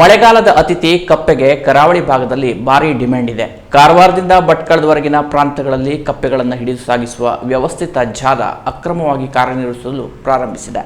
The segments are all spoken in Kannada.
ಮಳೆಗಾಲದ ಅತಿಥಿ ಕಪ್ಪೆಗೆ ಕರಾವಳಿ ಭಾಗದಲ್ಲಿ ಭಾರಿ ಡಿಮ್ಯಾಂಡ್ ಇದೆ. ಕಾರವಾರದಿಂದ ಭಟ್ಕಳದವರೆಗಿನ ಪ್ರಾಂತಗಳಲ್ಲಿ ಕಪ್ಪೆಗಳನ್ನು ಹಿಡಿದು ಸಾಗಿಸುವ ವ್ಯವಸ್ಥಿತ ಜಾಲ ಅಕ್ರಮವಾಗಿ ಕಾರ್ಯನಿರ್ವಹಿಸಲು ಪ್ರಾರಂಭಿಸಿದೆ.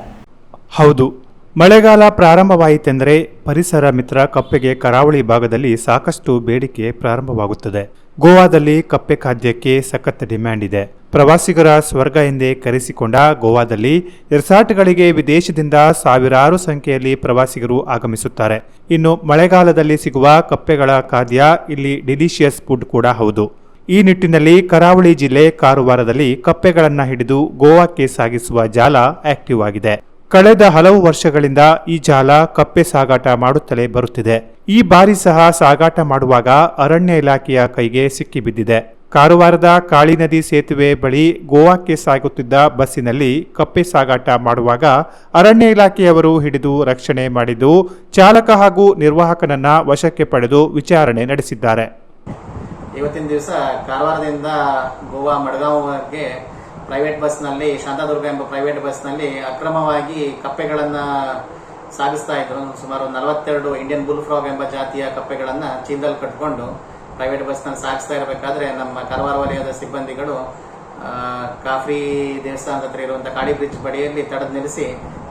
ಹೌದು. ಮಳೆಗಾಲ ಪ್ರಾರಂಭವಾಯಿತೆಂದರೆ ಪರಿಸರ ಮಿತ್ರ ಕಪ್ಪೆಗೆ ಕರಾವಳಿ ಭಾಗದಲ್ಲಿ ಸಾಕಷ್ಟು ಬೇಡಿಕೆ ಪ್ರಾರಂಭವಾಗುತ್ತದೆ. ಗೋವಾದಲ್ಲಿ ಕಪ್ಪೆ ಖಾದ್ಯಕ್ಕೆ ಸಖತ್ ಡಿಮ್ಯಾಂಡ್ ಇದೆ. ಪ್ರವಾಸಿಗರ ಸ್ವರ್ಗ ಎಂದೇ ಕರೆಸಿಕೊಂಡ ಗೋವಾದಲ್ಲಿ ರೆಸಾರ್ಟ್ಗಳಿಗೆ ವಿದೇಶದಿಂದ ಸಾವಿರಾರು ಸಂಖ್ಯೆಯಲ್ಲಿ ಪ್ರವಾಸಿಗರು ಆಗಮಿಸುತ್ತಾರೆ. ಇನ್ನು ಮಳೆಗಾಲದಲ್ಲಿ ಸಿಗುವ ಕಪ್ಪೆಗಳ ಖಾದ್ಯ ಇಲ್ಲಿ ಡಿಲಿಷಿಯಸ್ ಫುಡ್ ಕೂಡ ಹೌದು. ಈ ನಿಟ್ಟಿನಲ್ಲಿ ಕರಾವಳಿ ಜಿಲ್ಲೆ ಕಾರವಾರದಲ್ಲಿ ಕಪ್ಪೆಗಳನ್ನು ಹಿಡಿದು ಗೋವಾಕ್ಕೆ ಸಾಗಿಸುವ ಜಾಲ ಆಕ್ಟಿವ್ ಆಗಿದೆ. ಕಳೆದ ಹಲವು ವರ್ಷಗಳಿಂದ ಈ ಜಾಲ ಕಪ್ಪೆ ಸಾಗಾಟ ಮಾಡುತ್ತಲೇ ಬರುತ್ತಿದೆ. ಈ ಬಾರಿ ಸಹ ಸಾಗಾಟ ಮಾಡುವಾಗ ಅರಣ್ಯ ಇಲಾಖೆಯ ಕೈಗೆ ಸಿಕ್ಕಿಬಿದ್ದಿದೆ. ಕಾರವಾರದ ಕಾಳಿ ನದಿ ಸೇತುವೆ ಬಳಿ ಗೋವಾಕ್ಕೆ ಸಾಗುತ್ತಿದ್ದ ಬಸ್ಸಿನಲ್ಲಿ ಕಪ್ಪೆ ಸಾಗಾಟ ಮಾಡುವಾಗ ಅರಣ್ಯ ಇಲಾಖೆಯವರು ಹಿಡಿದು ರಕ್ಷಣೆ ಮಾಡಿದ್ದು, ಚಾಲಕ ಹಾಗೂ ನಿರ್ವಾಹಕನನ್ನ ವಶಕ್ಕೆ ಪಡೆದು ವಿಚಾರಣೆ ನಡೆಸಿದ್ದಾರೆ. ಇವತ್ತಿನ ದಿವಸ ಕಾರವಾರದಿಂದ ಗೋವಾ ಮಡ್ಗಾಂವ್ಗೆ ಪ್ರೈವೇಟ್ ಬಸ್ನಲ್ಲಿ ಶಾಂತಾದುರ್ಗ ಎಂಬ ಪ್ರೈವೇಟ್ ಬಸ್ನಲ್ಲಿ ಅಕ್ರಮವಾಗಿ ಕಪ್ಪೆಗಳನ್ನ ಸಾಗಿಸ್ತಾ ಇದ್ರು. ಸುಮಾರು ನಲವತ್ತೆರಡು ಇಂಡಿಯನ್ ಬುಲ್ ಫ್ರಾಗ್ ಎಂಬ ಜಾತಿಯ ಕಪ್ಪೆಗಳನ್ನ ಚೀಲದಲ್ಲಿ ಕಟ್ಕೊಂಡು ಪ್ರೈವೇಟ್ ಬಸ್ನಲ್ಲಿ ಸಾಗಿಸ್ತಾ ಇರಬೇಕಾದ್ರೆ ನಮ್ಮ ಕಾರವಾರ ವಲಯದ ಸಿಬ್ಬಂದಿಗಳು ಕಾಫಿ ದೇವಸ್ಥಾನದ ಹತ್ರ ಇರುವಂತಹ ಕಾಡಿ ಬ್ರಿಡ್ಜ್ ಬಡಿಯಲ್ಲಿ ತಡೆದು ನಿಲ್ಲಿಸಿ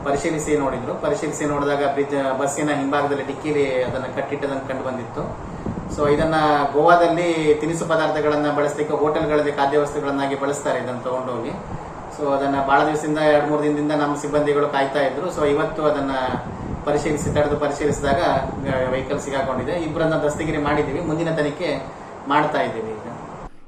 ಪರಿಶೀಲಿಸಿ ನೋಡಿದ್ರು. ಪರಿಶೀಲಿಸಿ ನೋಡಿದಾಗ ಬ್ರಿಡ್ಜ್ ಬಸ್ಸಿನ ಹಿಂಭಾಗದಲ್ಲಿ ಡಿಕ್ಕಿಲಿ ಅದನ್ನು ಕಟ್ಟಿಟ್ಟದನ್ನು ಕಂಡು ಬಂದಿತ್ತು. ಸೊ ಇದನ್ನ ಗೋವಾದಲ್ಲಿ ತಿನಿಸು ಪದಾರ್ಥಗಳನ್ನ ಬಳಸಲಿಕ್ಕೆ ಹೋಟೆಲ್ಗಳಲ್ಲಿ ಖಾದ್ಯ ವಸ್ತುಗಳನ್ನಾಗಿ ಬಳಸ್ತಾರೆ ಇದನ್ನು ತಗೊಂಡೋಗಿ. ಸೊ ಅದನ್ನ ಬಹಳ ದಿವಸದಿಂದ ಎರಡು ಮೂರು ದಿನದಿಂದ ನಮ್ಮ ಸಿಬ್ಬಂದಿಗಳು ಕಾಯ್ತಾ ಇದ್ರು. ಸೊ ಇವತ್ತು ಅದನ್ನ ಪರಿಶೀಲಿಸಿ, ತಡೆದು ಪರಿಶೀಲಿಸಿದಾಗ ವೆಹಿಕಲ್ ಸಿಗಾಕೊಂಡಿದೆ. ಇಬ್ಬರನ್ನ ದಸ್ತಗಿರಿ ಮಾಡಿದ್ದೀವಿ. ಮುಂದಿನ ತನಿಖೆ ಮಾಡ್ತಾ ಇದ್ದೀವಿ ಈಗ.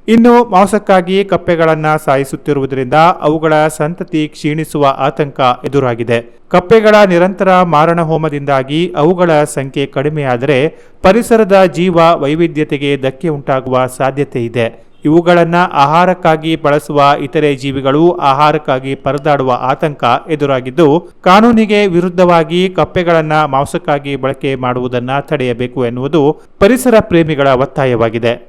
ಇನ್ನು ಮಾಂಸಕ್ಕಾಗಿ ಕಪ್ಪೆಗಳನ್ನು ಸಾಯಿಸುತ್ತಿರುವುದರಿಂದ ಅವುಗಳ ಸಂತತಿ ಕ್ಷೀಣಿಸುವ ಆತಂಕ ಎದುರಾಗಿದೆ. ಕಪ್ಪೆಗಳ ನಿರಂತರ ಮಾರಣ ಹೋಮದಿಂದಾಗಿ ಅವುಗಳ ಸಂಖ್ಯೆ ಕಡಿಮೆಯಾದರೆ ಪರಿಸರದ ಜೀವ ವೈವಿಧ್ಯತೆಗೆ ಧಕ್ಕೆ ಉಂಟಾಗುವ ಸಾಧ್ಯತೆ ಇದೆ. ಇವುಗಳನ್ನು ಆಹಾರಕ್ಕಾಗಿ ಬಳಸುವ ಇತರೆ ಜೀವಿಗಳು ಆಹಾರಕ್ಕಾಗಿ ಪರದಾಡುವ ಆತಂಕ ಎದುರಾಗಿದ್ದು, ಕಾನೂನಿಗೆ ವಿರುದ್ಧವಾಗಿ ಕಪ್ಪೆಗಳನ್ನು ಮಾಂಸಕ್ಕಾಗಿ ಬಳಕೆ ಮಾಡುವುದನ್ನು ತಡೆಯಬೇಕು ಎನ್ನುವುದು ಪರಿಸರ ಪ್ರೇಮಿಗಳ ಒತ್ತಾಯವಾಗಿದೆ.